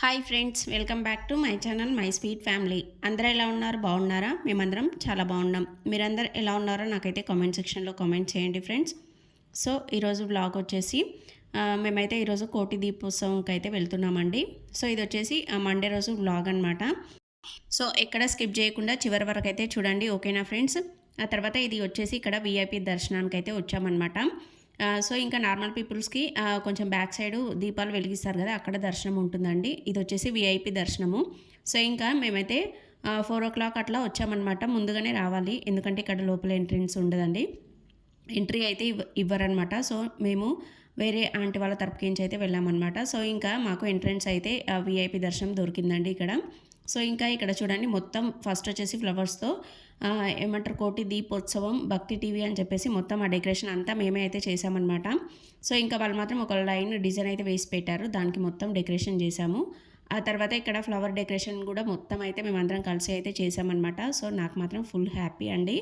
Hi friends welcome back to my channel my sweet family అందరూ ఎలా ఉన్నారు? బాగున్నారా? మేమందరం చాలా బాగున్నాం. మీరందరూ ఎలా ఉన్నారో నాకైతే కామెంట్ సెక్షన్లో కామెంట్ చేయండి ఫ్రెండ్స్ సో ఈరోజు బ్లాగ్ వచ్చేసి మేమైతే ఈరోజు కోటి దీపోత్సవంకి అయితే వెళ్తున్నామండి. సో ఇది వచ్చేసి మండే రోజు బ్లాగ్ అనమాట సో ఎక్కడ స్కిప్ చేయకుండా చివరి వరకు అయితే చూడండి ఓకేనా ఫ్రెండ్స్ ఆ తర్వాత ఇది వచ్చేసి ఇక్కడ విఐపి దర్శనానికి అయితే వచ్చామన్నమాట. సో ఇంకా నార్మల్ పీపుల్స్కి కొంచెం బ్యాక్ సైడ్ దీపాలు వెలిగిస్తారు కదా అక్కడ దర్శనం ఉంటుందండి. ఇది వచ్చేసి విఐపి దర్శనము. సో ఇంకా మేమైతే ఫోర్ ఓ క్లాక్ అట్లా వచ్చామన్నమాట. ముందుగానే రావాలి. ఎందుకంటే ఇక్కడ లోపల ఎంట్రన్స్ ఉండదండి. ఎంట్రీ అయితే ఇవ్ ఇవ్వరనమాట సో మేము వేరే ఆంటీ వాళ్ళ తరపుకించి అయితే వెళ్ళామన్నమాట. సో ఇంకా మాకు ఎంట్రన్స్ అయితే విఐపి దర్శనం దొరికిందండి ఇక్కడ. సో ఇంకా ఇక్కడ చూడండి మొత్తం ఫస్ట్ వచ్చేసి ఫ్లవర్స్తో ఏమంటారు కోటి దీపోత్సవం భక్తి టీవీ అని చెప్పేసి మొత్తం ఆ డెకరేషన్ అంతా మేమే అయితే చేసామన్నమాట సో ఇంకా వాళ్ళు మాత్రం ఒక లైన్ డిజైన్ అయితే వేసి పెట్టారు దానికి మొత్తం డెకరేషన్ చేసాము ఆ తర్వాత ఇక్కడ ఫ్లవర్ డెకరేషన్ కూడా మొత్తం అయితే మేమందరం కలిసి అయితే చేసామన్నమాట సో నాకు మాత్రం ఫుల్ హ్యాపీ అండి.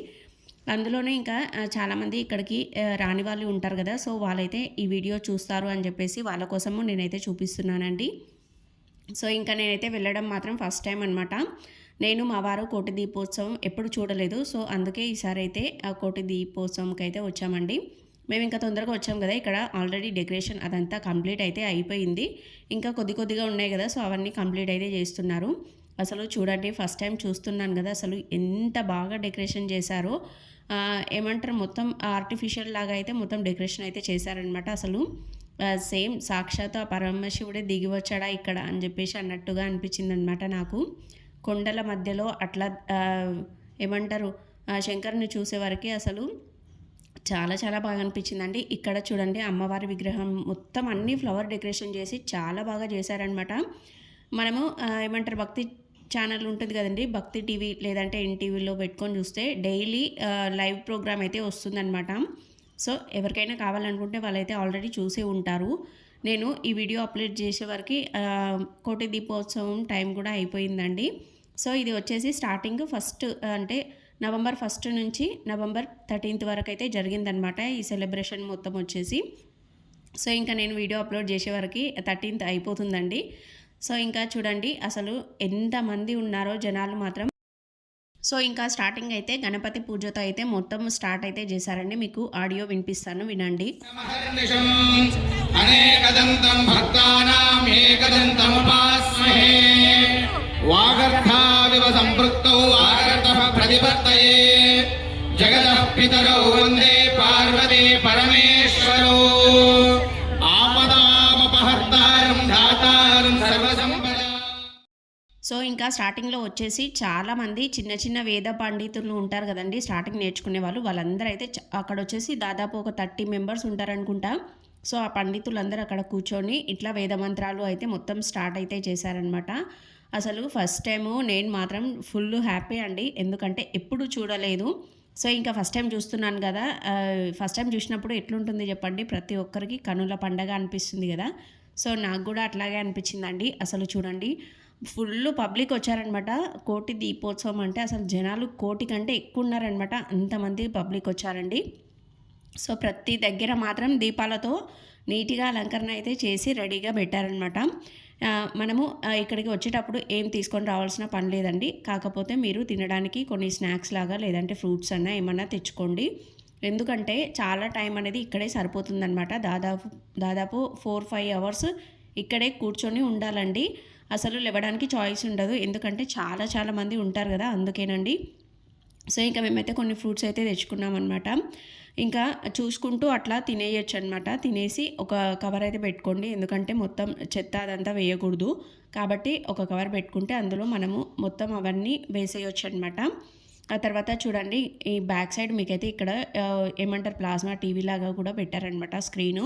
అందులోనే ఇంకా చాలామంది ఇక్కడికి రాని వాళ్ళు ఉంటారు కదా సో వాళ్ళైతే ఈ వీడియో చూస్తారు అని చెప్పేసి వాళ్ళ కోసము నేనైతే చూపిస్తున్నానండి. సో ఇంకా నేనైతే వెళ్ళడం మాత్రం ఫస్ట్ టైం అనమాట నేను మా వారు కోటి దీపోత్సవం ఎప్పుడు చూడలేదు. సో అందుకే ఈసారి అయితే ఆ కోటి దీపోత్సవంకి అయితే వచ్చామండి. మేము ఇంకా తొందరగా వచ్చాం కదా ఇక్కడ ఆల్రెడీ డెకరేషన్ అదంతా కంప్లీట్ అయితే అయిపోయింది. ఇంకా కొద్ది కొద్దిగా ఉన్నాయి కదా సో అవన్నీ కంప్లీట్ అయితే చేస్తున్నారు. అసలు చూడండి ఫస్ట్ టైం చూస్తున్నాను కదా అసలు ఎంత బాగా డెకరేషన్ చేశారో. ఏమంటారు మొత్తం ఆర్టిఫిషియల్ లాగా అయితే మొత్తం డెకరేషన్ అయితే చేశారనమాట అసలు. సేమ్ సాక్షాత్ ఆ పరమశివుడే దిగి వచ్చాడా ఇక్కడ అని చెప్పేసి అన్నట్టుగా అనిపించింది అనమాట నాకు. కొండల మధ్యలో అట్లా ఏమంటారు శంకర్ని చూసేవారికి అసలు చాలా చాలా బాగా అనిపించిందండి. ఇక్కడ చూడండి అమ్మవారి విగ్రహం మొత్తం అన్ని ఫ్లవర్ డెకరేషన్ చేసి చాలా బాగా చేశారనమాట మనము ఏమంటారు భక్తి ఛానల్ ఉంటుంది కదండి భక్తి టీవీ లేదంటే ఎన్టీవీలో పెట్టుకొని చూస్తే డైలీ లైవ్ ప్రోగ్రామ్ అయితే వస్తుందన్నమాట. సో ఎవరికైనా కావాలనుకుంటే వాళ్ళైతే ఆల్రెడీ చూసే ఉంటారు. నేను ఈ వీడియో అప్లోడ్ చేసే వరకు కోటి దీపోత్సవం టైం కూడా అయిపోయిందండి. సో ఇది వచ్చేసి స్టార్టింగ్ ఫస్ట్ అంటే నవంబర్ ఫస్ట్ నుంచి నవంబర్ థర్టీన్త్ వరకు అయితే జరిగిందనమాట ఈ సెలబ్రేషన్ మొత్తం వచ్చేసి. సో ఇంకా నేను వీడియో అప్లోడ్ చేసే వరకు థర్టీన్త్ అయిపోతుందండి. సో ఇంకా చూడండి అసలు ఎంతమంది ఉన్నారో జనాలు మాత్రం సో ఇంకా స్టార్టింగ్ అయితే గణపతి పూజతో అయితే మొత్తం స్టార్ట్ అయితే చేశారండి. మీకు ఆడియో వినిపిస్తాను వినండి. వాగర్థావివ పితరౌ వందే సో ఇంకా స్టార్టింగ్లో వచ్చేసి చాలామంది చిన్న చిన్న వేద పండితులు ఉంటారు కదండి స్టార్టింగ్ నేర్చుకునే వాళ్ళు. వాళ్ళందరూ అయితే అక్కడ వచ్చేసి దాదాపు ఒక థర్టీ మెంబర్స్ ఉంటారనుకుంటా. సో ఆ పండితులందరూ అక్కడ కూర్చొని ఇట్లా వేద మంత్రాలు అయితే మొత్తం స్టార్ట్ అయితే చేశారనమాట. అసలు ఫస్ట్ టైము నేను మాత్రం ఫుల్ హ్యాపీ అండి. ఎందుకంటే ఎప్పుడు చూడలేదు. సో ఇంకా ఫస్ట్ టైం చూస్తున్నాను కదా ఫస్ట్ టైం చూసినప్పుడు ఎట్లుంటుంది చెప్పండి? ప్రతి ఒక్కరికి కనుల పండగ అనిపిస్తుంది కదా. సో నాకు కూడా అట్లాగే అనిపించిందండి. అసలు చూడండి ఫుల్ పబ్లిక్ వచ్చారనమాట. కోటి దీపోత్సవం అంటే అసలు జనాలు కోటి కంటే ఎక్కువ ఉన్నారనమాట అంతమంది పబ్లిక్ వచ్చారండి. సో ప్రతి దగ్గర మాత్రం దీపాలతో నీట్గా అలంకరణ అయితే చేసి రెడీగా పెట్టారనమాట. మనము ఇక్కడికి వచ్చేటప్పుడు ఏం తీసుకొని రావాల్సిన పని లేదండి. కాకపోతే మీరు తినడానికి కొన్ని స్నాక్స్ లాగా లేదంటే ఫ్రూట్స్ అన్నా ఏమన్నా తెచ్చుకోండి. ఎందుకంటే చాలా టైం అనేది ఇక్కడే సరిపోతుందన్నమాట దాదాపు దాదాపు ఫోర్ ఫైవ్ అవర్స్ ఇక్కడే కూర్చొని ఉండాలండి. అసలు లేవడానికి చాయిస్ ఉండదు. ఎందుకంటే చాలా చాలా మంది ఉంటారు కదా అందుకేనండి. సో ఇంకా మేమైతే కొన్ని ఫ్రూట్స్ అయితే తెచ్చుకున్నాం అనమాట ఇంకా చూసుకుంటూ అట్లా తినేయచ్చు అనమాట తినేసి ఒక కవర్ అయితే పెట్టుకోండి. ఎందుకంటే మొత్తం చెత్త అదంతా వేయకూడదు. కాబట్టి ఒక కవర్ పెట్టుకుంటే అందులో మనము మొత్తం అవన్నీ వేసేయచ్చు అనమాట ఆ తర్వాత చూడండి ఈ బ్యాక్ సైడ్ మీకైతే ఇక్కడ ఏమంటారు ప్లాస్మా టీవీ లాగా కూడా పెట్టారనమాట స్క్రీను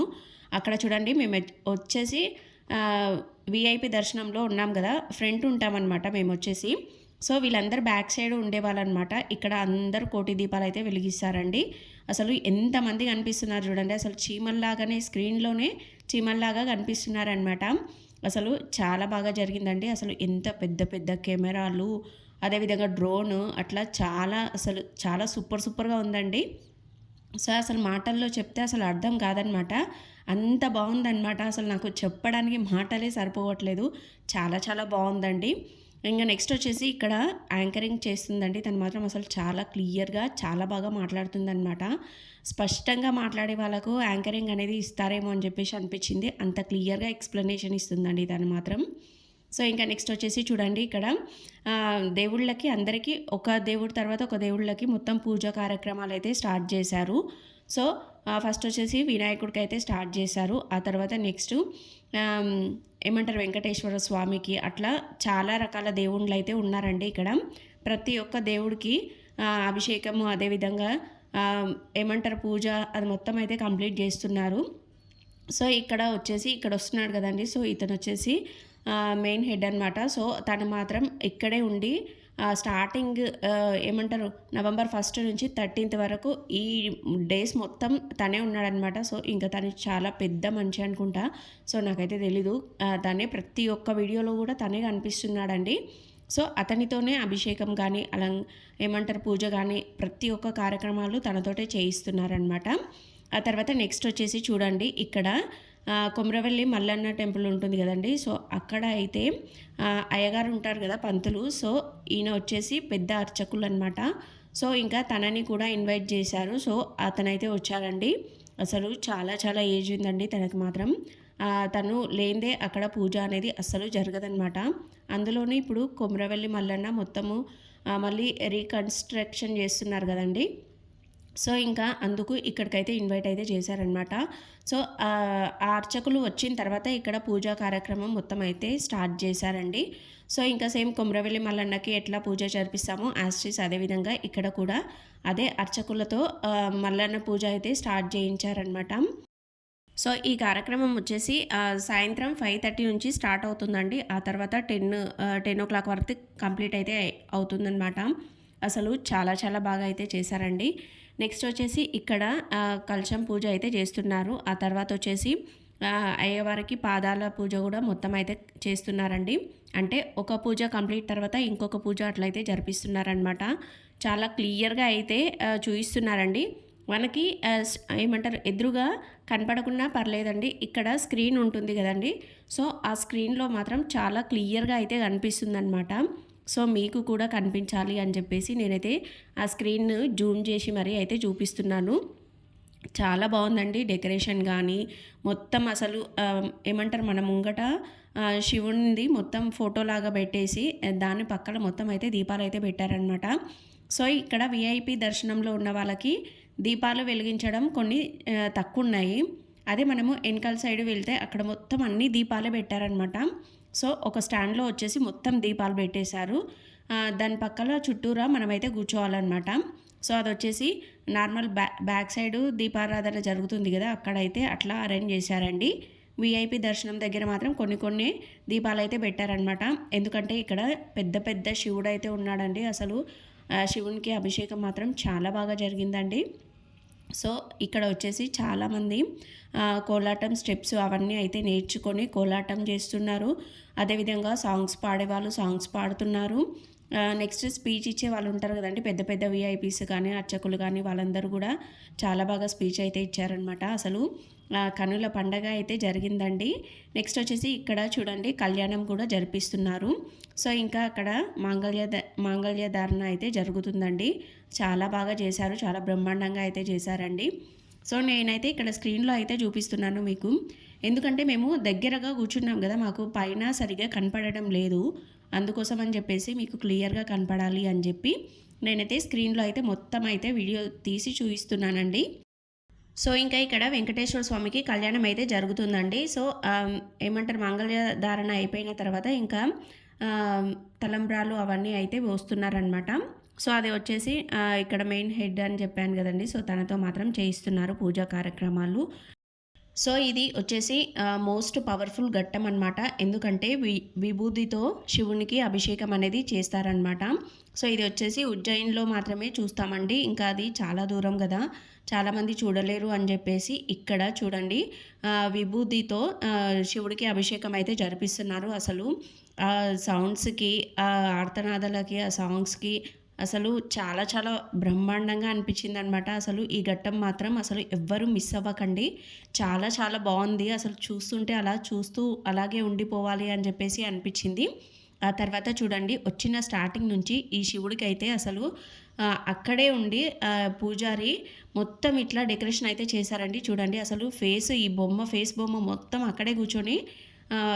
అక్కడ చూడండి మేము వచ్చేసి విఐపి దర్శనంలో ఉన్నాం కదా ఫ్రంట్ ఉంటామన్నమాట మేము వచ్చేసి. సో వీళ్ళందరూ బ్యాక్ సైడ్ ఉండేవాళ్ళనమాట ఇక్కడ అందరు కోటి దీపాలు అయితే వెలిగిస్తారండి. అసలు ఎంతమంది కనిపిస్తున్నారు చూడండి అసలు చీమల్లాగానే స్క్రీన్లోనే చీమల్లాగా కనిపిస్తున్నారనమాట అసలు చాలా బాగా జరిగిందండి. అసలు ఎంత పెద్ద పెద్ద కెమెరాలు అదేవిధంగా డ్రోన్ అట్లా చాలా అసలు చాలా సూపర్ సూపర్గా ఉందండి. సో అసలు మాటల్లో చెప్తే అసలు అర్థం కాదనమాట అంత బాగుందన్నమాట. అసలు నాకు చెప్పడానికి మాటలే సరిపోవట్లేదు. చాలా చాలా బాగుందండి. ఇంకా నెక్స్ట్ వచ్చేసి ఇక్కడ యాంకరింగ్ చేస్తుందండి. తను మాత్రం అసలు చాలా క్లియర్గా చాలా బాగా మాట్లాడుతుందనమాట స్పష్టంగా మాట్లాడే వాళ్ళకు యాంకరింగ్ అనేది ఇస్తారేమో అని చెప్పేసి అనిపించింది. అంత క్లియర్గా ఎక్స్ప్లెనేషన్ ఇస్తుందండి తను మాత్రం. సో ఇంకా నెక్స్ట్ వచ్చేసి చూడండి ఇక్కడ దేవుళ్ళకి అందరికీ ఒక దేవుడి తర్వాత ఒక దేవుళ్ళకి మొత్తం పూజా కార్యక్రమాలు అయితే స్టార్ట్ చేశారు. సో ఫస్ట్ వచ్చేసి వినాయకుడికి అయితే స్టార్ట్ చేశారు. ఆ తర్వాత నెక్స్ట్ ఏమంటారు వెంకటేశ్వర స్వామికి అట్లా చాలా రకాల దేవుళ్ళు అయితే ఉన్నారండి ఇక్కడ. ప్రతి ఒక్క దేవుడికి అభిషేకము అదేవిధంగా ఏమంటారు పూజ అది మొత్తం అయితే కంప్లీట్ చేస్తున్నారు. సో ఇక్కడ వచ్చేసి ఇక్కడ వస్తున్నాడు కదండి. సో ఇతను వచ్చేసి మెయిన్ హెడ్ అనమాట సో తను మాత్రం ఇక్కడే ఉండి స్టార్టింగ్ ఏమంటారు? నవంబర్ ఫస్ట్ నుంచి థర్టీన్త్ వరకు ఈ డేస్ మొత్తం తనే ఉన్నాడనమాట సో ఇంకా తను చాలా పెద్ద మనిషి అనుకుంటా. సో నాకైతే తెలీదు. తనే ప్రతి ఒక్క వీడియోలో కూడా తనే కనిపిస్తున్నాడండి. సో అతనితోనే అభిషేకం కానీ అలా ఏమంటారు పూజ కానీ ప్రతి ఒక్క కార్యక్రమాలు తనతోటే చేయిస్తున్నారనమాట ఆ తర్వాత నెక్స్ట్ వచ్చేసి చూడండి. ఇక్కడ కొమరవెల్లి మల్లన్న టెంపుల్ ఉంటుంది కదండి. సో అక్కడ అయితే అయ్యగారు ఉంటారు కదా పంతులు. సో ఈయన వచ్చేసి పెద్ద అర్చకులు అనమాట సో ఇంకా తనని కూడా ఇన్వైట్ చేశారు. సో అతనైతే వచ్చారండి అసలు చాలా చాలా ఏజ్ ఉందండి తనకి మాత్రం. తను లేనిదే అక్కడ పూజ అనేది అస్సలు జరగదనమాట అందులోనే ఇప్పుడు కొమరవెల్లి మల్లన్న మొత్తము మళ్ళీ రీకన్స్ట్రక్షన్ చేస్తున్నారు కదండి. సో ఇంకా అందుకు ఇక్కడికైతే ఇన్వైట్ అయితే చేశారనమాట సో ఆ అర్చకులు వచ్చిన తర్వాత ఇక్కడ పూజా కార్యక్రమం మొత్తం అయితే స్టార్ట్ చేశారండి. సో ఇంకా సేమ్ కుమ్రవెల్లి మల్లన్నకి ఎట్లా పూజ జరిపిస్తామో యాస్ట్రీస్ అదేవిధంగా ఇక్కడ కూడా అదే అర్చకులతో మల్లన్న పూజ అయితే స్టార్ట్ చేయించారనమాట సో ఈ కార్యక్రమం వచ్చేసి సాయంత్రం ఫైవ్ థర్టీ నుంచి స్టార్ట్ అవుతుందండి. ఆ తర్వాత టెన్ టెన్ ఓ క్లాక్ వరకు కంప్లీట్ అయితే అవుతుందన్నమాట. అసలు చాలా చాలా బాగా అయితే చేశారండి. నెక్స్ట్ వచ్చేసి ఇక్కడ కలశం పూజ అయితే చేస్తున్నారు. ఆ తర్వాత వచ్చేసి అయ్యవారికి పాదాల పూజ కూడా మొత్తం అయితే చేస్తున్నారండి. అంటే ఒక పూజ కంప్లీట్ తర్వాత ఇంకొక పూజ అట్లయితే జరిపిస్తున్నారనమాట చాలా క్లియర్గా అయితే చూపిస్తున్నారండి మనకి ఏమంటారు ఎదురుగా కనపడకున్నా పర్లేదండి. ఇక్కడ స్క్రీన్ ఉంటుంది కదండి. సో ఆ స్క్రీన్లో మాత్రం చాలా క్లియర్గా అయితే కనిపిస్తుంది అనమాట సో మీకు కూడా కనిపించాలి అని చెప్పేసి నేనైతే ఆ స్క్రీన్ జూమ్ చేసి మరీ అయితే చూపిస్తున్నాను. చాలా బాగుందండి డెకరేషన్ కానీ. మొత్తం అసలు ఏమంటారు మన ముంగట శివునిది మొత్తం ఫోటోలాగా పెట్టేసి దాని పక్కన మొత్తం అయితే దీపాలు అయితే పెట్టారనమాట సో ఇక్కడ విఐపి దర్శనంలో ఉన్న వాళ్ళకి దీపాలు వెలిగించడం కొన్ని తక్కువ ఉన్నాయి అదే మనము వెనకాల సైడ్ వెళ్తే అక్కడ మొత్తం అన్ని దీపాలే పెట్టారనమాట సో ఒక స్టాండ్లో వచ్చేసి మొత్తం దీపాలు పెట్టేశారు. దాని పక్కల చుట్టూరా మనమైతే కూర్చోవాలన్నమాట. సో అది వచ్చేసి నార్మల్ బ్యా బ్యాక్ సైడ్ దీపారాధన జరుగుతుంది కదా అక్కడైతే అట్లా అరేంజ్ చేశారండి. విఐపి దర్శనం దగ్గర మాత్రం కొన్ని కొన్ని దీపాలు అయితే పెట్టారనమాట ఎందుకంటే ఇక్కడ పెద్ద పెద్ద శివుడు అయితే ఉన్నాడండి అసలు. శివునికి అభిషేకం మాత్రం చాలా బాగా జరిగిందండి. సో ఇక్కడ వచ్చేసి చాలామంది కోలాటం స్టెప్స్ అవన్నీ అయితే నేర్చుకొని కోలాటం చేస్తున్నారు. అదేవిధంగా సాంగ్స్ పాడేవాళ్ళు సాంగ్స్ పాడుతున్నారు. నెక్స్ట్ స్పీచ్ ఇచ్చే వాళ్ళు ఉంటారు కదండి పెద్ద పెద్ద విఐపీస్ కానీ అర్చకులు కానీ వాళ్ళందరూ కూడా చాలా బాగా స్పీచ్ అయితే ఇచ్చారనమాట అసలు కనుల పండగ అయితే జరిగిందండి. నెక్స్ట్ వచ్చేసి ఇక్కడ చూడండి కళ్యాణం కూడా జరిపిస్తున్నారు. సో ఇంకా అక్కడ మాంగళ్య ద- మాంగళ్య ధారణ అయితే జరుగుతుందండి. చాలా బాగా చేశారు చాలా బ్రహ్మాండంగా అయితే చేశారండి. సో నేనైతే ఇక్కడ స్క్రీన్లో అయితే చూపిస్తున్నాను మీకు. ఎందుకంటే మేము దగ్గరగా కూర్చున్నాం కదా మాకు పైన సరిగా కనపడడం లేదు. అందుకోసం అని చెప్పేసి మీకు క్లియర్గా కనపడాలి అని చెప్పి నేనైతే స్క్రీన్లో అయితే మొత్తం అయితే వీడియో తీసి చూపిస్తున్నానండి. సో ఇంకా ఇక్కడ వెంకటేశ్వర స్వామికి కళ్యాణం అయితే జరుగుతుందండి. సో ఏమంటారు మంగళ ధారణ అయిపోయిన తర్వాత ఇంకా తలంబ్రాలు అవన్నీ అయితే పోస్తున్నారనమాట సో అది వచ్చేసి ఇక్కడ మెయిన్ హెడ్ అని చెప్పాను కదండి. సో తనతో మాత్రం చేయిస్తున్నారు పూజా కార్యక్రమాలు. సో ఇది వచ్చేసి మోస్ట్ పవర్ఫుల్ ఘట్టం అనమాట ఎందుకంటే వి విభూతితో శివునికి అభిషేకం అనేది చేస్తారనమాట సో ఇది వచ్చేసి ఉజ్జయిన్లో మాత్రమే చూస్తామండి. ఇంకా అది చాలా దూరం కదా. చాలామంది చూడలేరు అని చెప్పేసి ఇక్కడ చూడండి. విభూతితో శివుడికి అభిషేకం అయితే జరిపిస్తున్నారు అసలు. ఆ సౌండ్స్కి ఆ ఆర్తనాదాలకి ఆ సాంగ్స్కి అసలు చాలా చాలా బ్రహ్మాండంగా అనిపించింది అనమాట అసలు ఈ ఘట్టం మాత్రం అసలు ఎవ్వరూ మిస్ అవ్వకండి. చాలా చాలా బాగుంది. అసలు చూస్తుంటే అలా చూస్తూ అలాగే ఉండిపోవాలి అని చెప్పేసి అనిపించింది. ఆ తర్వాత చూడండి వచ్చిన స్టార్టింగ్ నుంచి ఈ శివుడికి అయితే అసలు అక్కడే ఉండి పూజారి మొత్తం ఇట్లా డెకరేషన్ అయితే చేశారండి. చూడండి అసలు ఫేస్ ఈ బొమ్మ ఫేస్ బొమ్మ మొత్తం అక్కడే కూర్చొని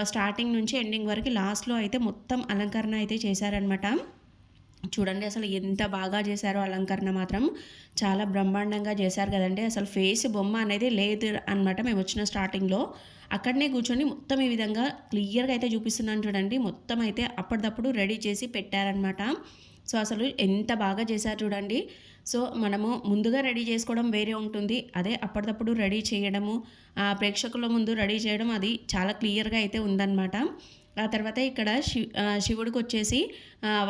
స్టార్టింగ్ నుంచి ఎండింగ్ వరకు లాస్ట్లో అయితే మొత్తం అలంకరణ అయితే చేశారనమాట చూడండి అసలు ఎంత బాగా చేశారో అలంకరణ మాత్రం చాలా బ్రహ్మాండంగా చేశారు కదండి. అసలు ఫేస్ బొమ్మ అనేది లేదు అనమాట మేము వచ్చిన స్టార్టింగ్లో అక్కడనే కూర్చొని మొత్తం ఈ విధంగా క్లియర్గా అయితే చూపిస్తున్నాను చూడండి. మొత్తం అయితే అప్పటిదప్పుడు రెడీ చేసి పెట్టారనమాట సో అసలు ఎంత బాగా చేశారు చూడండి. సో మనము ముందుగా రెడీ చేసుకోవడం వేరే ఉంటుంది. అదే అప్పటిదప్పుడు రెడీ చేయడము ఆ ప్రేక్షకుల ముందు రెడీ చేయడం అది చాలా క్లియర్గా అయితే ఉందన్నమాట. ఆ తర్వాత ఇక్కడ శివుడికి వచ్చేసి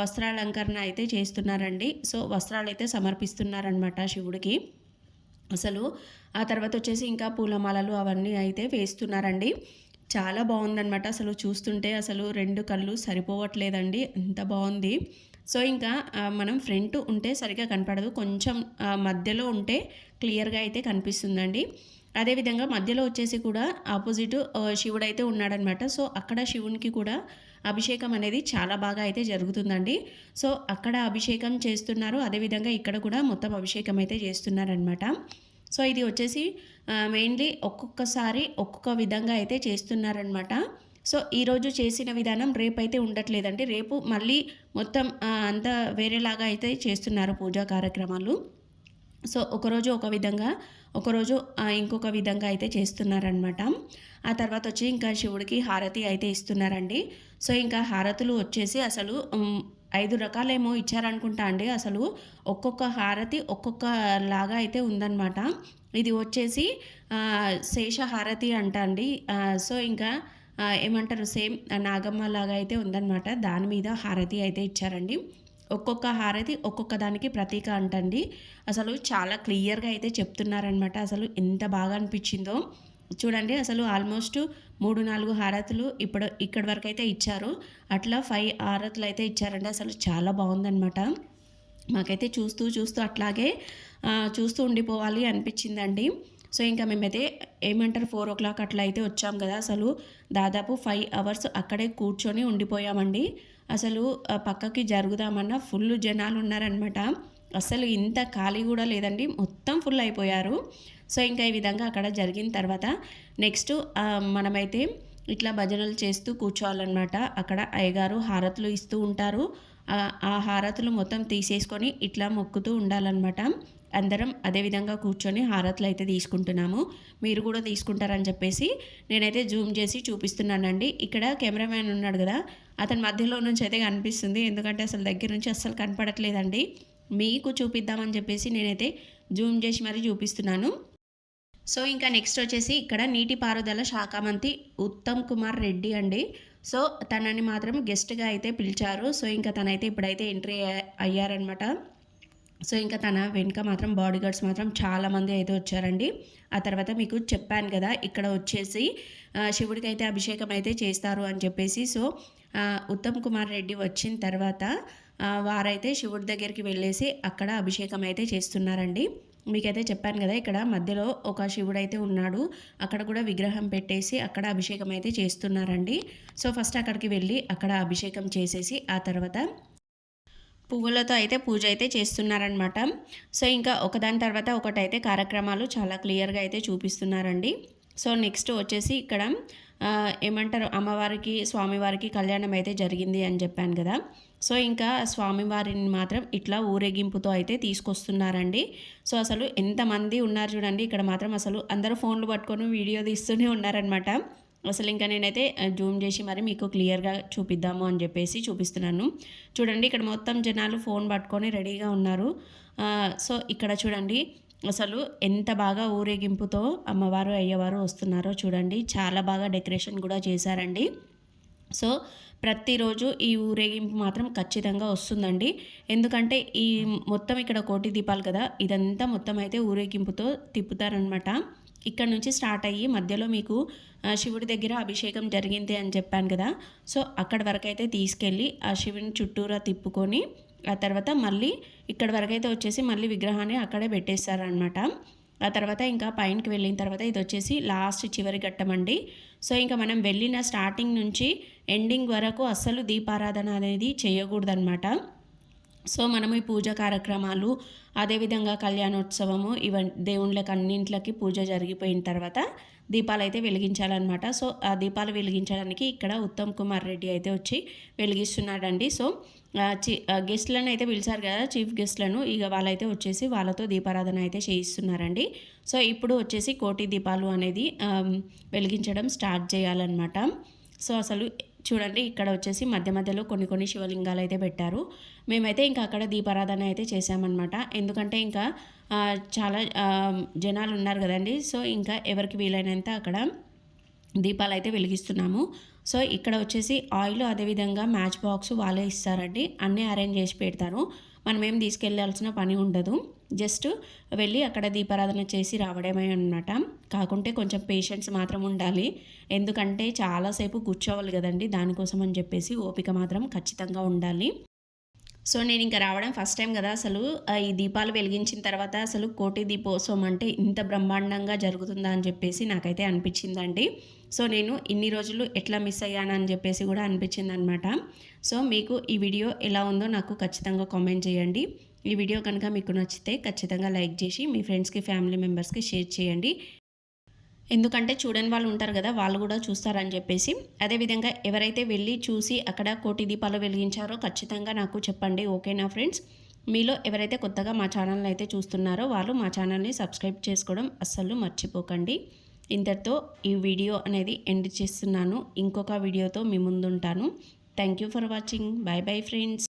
వస్త్రాలంకరణ అయితే చేస్తున్నారండి. సో వస్త్రాలు అయితే సమర్పిస్తున్నారనమాట శివుడికి. అసలు ఆ తర్వాత వచ్చేసి ఇంకా పూలమాలలు అవన్నీ అయితే వేస్తున్నారండి. చాలా బాగుందనమాట అసలు చూస్తుంటే. అసలు రెండు కళ్ళు సరిపోవట్లేదండి. అంత బాగుంది. సో ఇంకా మనం ఫ్రంట్ ఉంటే సరిగా కనపడదు. కొంచెం మధ్యలో ఉంటే క్లియర్గా అయితే కనిపిస్తుందండి. అదేవిధంగా మధ్యలో వచ్చేసి కూడా ఆపోజిట్ శివుడు అయితే ఉన్నాడనమాట సో అక్కడ శివునికి కూడా అభిషేకం అనేది చాలా బాగా అయితే జరుగుతుందండి. సో అక్కడ అభిషేకం చేస్తున్నారు. అదేవిధంగా ఇక్కడ కూడా మొత్తం అభిషేకం అయితే చేస్తున్నారనమాట సో ఇది వచ్చేసి మెయిన్లీ ఒక్కొక్కసారి ఒక్కొక్క విధంగా అయితే చేస్తున్నారనమాట సో ఈరోజు చేసిన విధానం రేపైతే ఉండట్లేదండి. రేపు మళ్ళీ మొత్తం ఆ, అంతా వేరేలాగా అయితే చేస్తున్నారు పూజా కార్యక్రమాలు. సో ఒకరోజు ఒక విధంగా ఒకరోజు ఇంకొక విధంగా అయితే చేస్తున్నారనమాట ఆ తర్వాత వచ్చి ఇంకా శివుడికి హారతి అయితే ఇస్తున్నారండి. సో ఇంకా హారతులు వచ్చేసి అసలు ఐదు రకాలేమో ఇచ్చారనుకుంటా అండి. అసలు ఒక్కొక్క హారతి ఒక్కొక్క లాగా అయితే ఉందన్నమాట. ఇది వచ్చేసి శేష హారతి అంట అండి. సో ఇంకా ఏమంటారు సేమ్ నాగమ్మ లాగా అయితే ఉందన్నమాట. దాని మీద హారతి అయితే ఇచ్చారండి. ఒక్కొక్క హారతి ఒక్కొక్క దానికి ప్రతీక అంటండి. అసలు చాలా క్లియర్గా అయితే చెప్తున్నారనమాట అసలు ఎంత బాగా అనిపించిందో. చూడండి అసలు ఆల్మోస్ట్ మూడు నాలుగు హారతులు ఇప్పుడు ఇక్కడి వరకు అయితే ఇచ్చారు. అట్లా ఫైవ్ హారతులు అయితే ఇచ్చారండి. అసలు చాలా బాగుందనమాట మాకైతే చూస్తూ చూస్తూ అట్లాగే చూస్తూ ఉండిపోవాలి అనిపించిందండి. సో ఇంకా మేమైతే ఏమంటారు ఫోర్ ఓ క్లాక్ అట్లా అయితే వచ్చాం కదా. అసలు దాదాపు ఫైవ్ అవర్స్ అక్కడే కూర్చొని ఉండిపోయామండి. అసలు పక్కకి జరుగుదామన్నా ఫుల్ జనాలు ఉన్నారనమాట అసలు ఇంత ఖాళీ కూడా లేదండి. మొత్తం ఫుల్ అయిపోయారు. సో ఇంకా ఈ విధంగా అక్కడ జరిగిన తర్వాత నెక్స్ట్ మనమైతే ఇట్లా భజనలు చేస్తూ కూర్చోవాలన్నమాట. అక్కడ అయ్యగారు హారతులు ఇస్తూ ఉంటారు. ఆ హారతులు మొత్తం తీసేసుకొని ఇట్లా మొక్కుతూ ఉండాలన్నమాట. అందరం అదే విధంగా కూర్చొని హారతులు అయితే తీసుకుంటున్నాము. మీరు కూడా తీసుకుంటారని చెప్పేసి నేనైతే జూమ్ చేసి చూపిస్తున్నానండి. ఇక్కడ కెమెరామ్యాన్ ఉన్నాడు కదా అతని మధ్యలో నుంచి అయితే కనిపిస్తుంది. ఎందుకంటే అసలు దగ్గర నుంచి అస్సలు కనపడట్లేదండి. మీకు చూపిద్దామని చెప్పేసి నేనైతే జూమ్ చేసి మరీ చూపిస్తున్నాను. సో ఇంకా నెక్స్ట్ వచ్చేసి ఇక్కడ నీటిపారుదల శాఖ మంత్రి ఉత్తమ్ కుమార్ రెడ్డి అండి. సో తనని మాత్రం గెస్ట్గా అయితే పిలిచారు. సో ఇంకా తనైతే ఇప్పుడైతే ఎంట్రీ అయ్యారనమాట సో ఇంకా తన వెనుక మాత్రం బాడీ గార్డ్స్ మాత్రం చాలామంది అయితే వచ్చారండి. ఆ తర్వాత మీకు చెప్పాను కదా ఇక్కడ వచ్చేసి శివుడికి అయితే అభిషేకం అయితే చేస్తారు అని చెప్పేసి. సో ఉత్తమ్ కుమార్ రెడ్డి వచ్చిన తర్వాత వారైతే శివుడి దగ్గరికి వెళ్ళేసి అక్కడ అభిషేకం అయితే చేస్తున్నారండి. మీకైతే చెప్పాను కదా ఇక్కడ మధ్యలో ఒక శివుడు అయితే ఉన్నాడు. అక్కడ కూడా విగ్రహం పెట్టేసి అక్కడ అభిషేకం అయితే చేస్తున్నారండి. సో ఫస్ట్ అక్కడికి వెళ్ళి అక్కడ అభిషేకం చేసేసి ఆ తర్వాత పువ్వులతో అయితే పూజ అయితే చేస్తున్నారనమాట సో ఇంకా ఒకదాని తర్వాత ఒకటైతే కార్యక్రమాలు చాలా క్లియర్గా అయితే చూపిస్తున్నారండి. సో నెక్స్ట్ వచ్చేసి ఇక్కడ ఏమంటారు అమ్మవారికి స్వామివారికి కళ్యాణం అయితే జరిగింది అని చెప్పాను కదా. సో ఇంకా స్వామివారిని మాత్రం ఇట్లా ఊరేగింపుతో అయితే తీసుకొస్తున్నారండి. సో అసలు ఎంతమంది ఉన్నారు చూడండి ఇక్కడ మాత్రం అసలు అందరూ ఫోన్లు పట్టుకొని వీడియో తీస్తూనే ఉన్నారనమాట అసలు ఇంకా నేనైతే జూమ్ చేసి మరి మీకు క్లియర్గా చూపిద్దాము అని చెప్పేసి చూపిస్తున్నాను. చూడండి ఇక్కడ మొత్తం జనాలు ఫోన్ పట్టుకొని రెడీగా ఉన్నారు. సో ఇక్కడ చూడండి అసలు ఎంత బాగా ఊరేగింపుతో అమ్మవారు అయ్యవారు వస్తున్నారో చూడండి. చాలా బాగా డెకరేషన్ కూడా చేశారండి. సో ప్రతిరోజు ఈ ఊరేగింపు మాత్రం ఖచ్చితంగా వస్తుందండి. ఎందుకంటే ఈ మొత్తం ఇక్కడ కోటి దీపాలు కదా ఇదంతా మొత్తం అయితే ఊరేగింపుతో తిప్పుతారనమాట ఇక్కడ నుంచి స్టార్ట్ అయ్యి మధ్యలో మీకు శివుడి దగ్గర అభిషేకం జరిగింది అని చెప్పాను కదా. సో అక్కడ వరకైతే తీసుకెళ్ళి ఆ శివుని చుట్టూరా తిప్పుకొని ఆ తర్వాత మళ్ళీ ఇక్కడ వరకైతే వచ్చేసి మళ్ళీ విగ్రహాన్ని అక్కడే పెట్టేస్తారనమాట ఆ తర్వాత ఇంకా పైనకి వెళ్ళిన తర్వాత ఇది వచ్చేసి లాస్ట్ చివరి ఘట్టం అండి. సో ఇంకా మనం వెళ్ళిన స్టార్టింగ్ నుంచి ఎండింగ్ వరకు అస్సలు దీపారాధన అనేది చేయకూడదనమాట సో మనము ఈ పూజ కార్యక్రమాలు అదేవిధంగా కళ్యాణోత్సవము ఇవన్నీ దేవుళ్ళకి అన్నింటికి పూజ జరిగిపోయిన తర్వాత దీపాలు అయితే వెలిగించాలన్నమాట. సో ఆ దీపాలు వెలిగించడానికి ఇక్కడ ఉత్తమ్ కుమార్ రెడ్డి అయితే వచ్చి వెలిగిస్తున్నాడండి. సో చి ఆ, గెస్ట్లను అయితే పిలిచారు కదా చీఫ్ గెస్ట్లను ఇక వాళ్ళైతే వచ్చేసి వాళ్ళతో దీపారాధన అయితే చేయిస్తున్నారండి. సో ఇప్పుడు వచ్చేసి కోటి దీపాలు అనేది వెలిగించడం స్టార్ట్ చేయాలన్నమాట. సో అసలు చూడండి ఇక్కడ వచ్చేసి మధ్య మధ్యలో కొన్ని కొన్ని శివలింగాలు అయితే పెట్టారు. మేమైతే ఇంకా అక్కడ దీపారాధన అయితే చేసామన్నమాట ఎందుకంటే ఇంకా చాలా జనాలు ఉన్నారు కదండి. సో ఇంకా ఎవరికి వీలైనంత అక్కడ దీపాలు అయితే వెలిగిస్తున్నాము. సో ఇక్కడ వచ్చేసి ఆయిల్ అదేవిధంగా మ్యాచ్ బాక్స్ వాళ్ళే ఇస్తారండి. అన్నీ అరేంజ్ చేసి పెడతారు. మనం ఏం తీసుకెళ్ళాల్సిన పని ఉండదు. జస్ట్ వెళ్ళి అక్కడ దీపారాధన చేసి రావడమే అనమాట కాకుంటే కొంచెం పేషెన్స్ మాత్రం ఉండాలి. ఎందుకంటే చాలాసేపు కూర్చోవాలి కదండి. దానికోసం అని చెప్పేసి ఓపిక మాత్రం ఖచ్చితంగా ఉండాలి. సో నేను ఇంకా రావడం ఫస్ట్ టైం కదా అసలు. ఈ దీపాలు వెలిగించిన తర్వాత అసలు కోటి దీపోత్సవం అంటే ఇంత బ్రహ్మాండంగా జరుగుతుందా అని చెప్పేసి నాకైతే అనిపించిందండి. సో నేను ఇన్ని రోజులు ఎట్లా మిస్ అయ్యానని చెప్పేసి కూడా అనిపించింది అనమాట సో మీకు ఈ వీడియో ఎలా ఉందో నాకు ఖచ్చితంగా కామెంట్ చేయండి. ఈ వీడియో కనుక మీకు నచ్చితే ఖచ్చితంగా లైక్ చేసి మీ ఫ్రెండ్స్కి ఫ్యామిలీ మెంబర్స్కి షేర్ చేయండి. ఎందుకంటే చూడని వాళ్ళు ఉంటారు కదా వాళ్ళు కూడా చూస్తారని చెప్పేసి. అదేవిధంగా ఎవరైతే వెళ్ళి చూసి అక్కడ కోటి దీపాలు వెలిగించారో ఖచ్చితంగా నాకు చెప్పండి ఓకేనా ఫ్రెండ్స్ మీలో ఎవరైతే కొత్తగా మా ఛానల్ని అయితే చూస్తున్నారో వాళ్ళు మా ఛానల్ని సబ్స్క్రైబ్ చేసుకోవడం అస్సలు మర్చిపోకండి. ఇంతటితో ఈ వీడియో అనేది ఎండ్ చేస్తున్నాను. ఇంకొక వీడియోతో మీ ముందుంటాను. Thank you for watching bye bye friends